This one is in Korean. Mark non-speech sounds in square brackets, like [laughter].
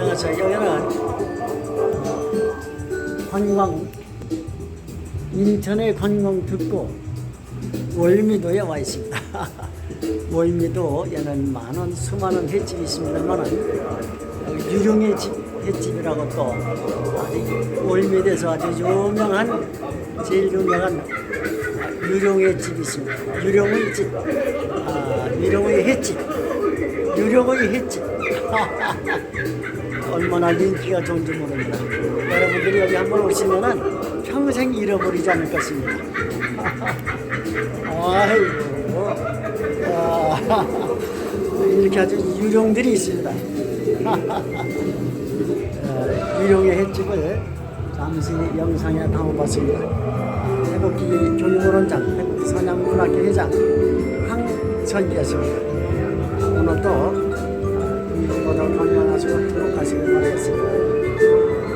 안녕하세요. 여기는 관광 인천의 관광 듣고 월미도에 와 있습니다. 월미도에는 많은 수많은 횟집이 있습니다만 유령의 집 횟집이라고 또 아주 월미도에서 아주 유명한 제일 유명한 유령의 집이 있습니다. 유령의 집, 아, 유령의 횟집, 유령의 횟집. [laughs] 얼마나 인기가 좋은지 모릅니다. 여러분들이 여기 한번 오시면은 평생 잃어버리지 않을 것입니다. [laughs] 아이고, 아, 이렇게 아주 유령들이 있습니다. [laughs] 어, 유령의 횟집을 잠시 영상에 담아봤습니다. 태극기 교육원장 선양문학회 회장 황선기였습니다. 오늘도 모두 건강하시고 행복하시길 바라겠습니다.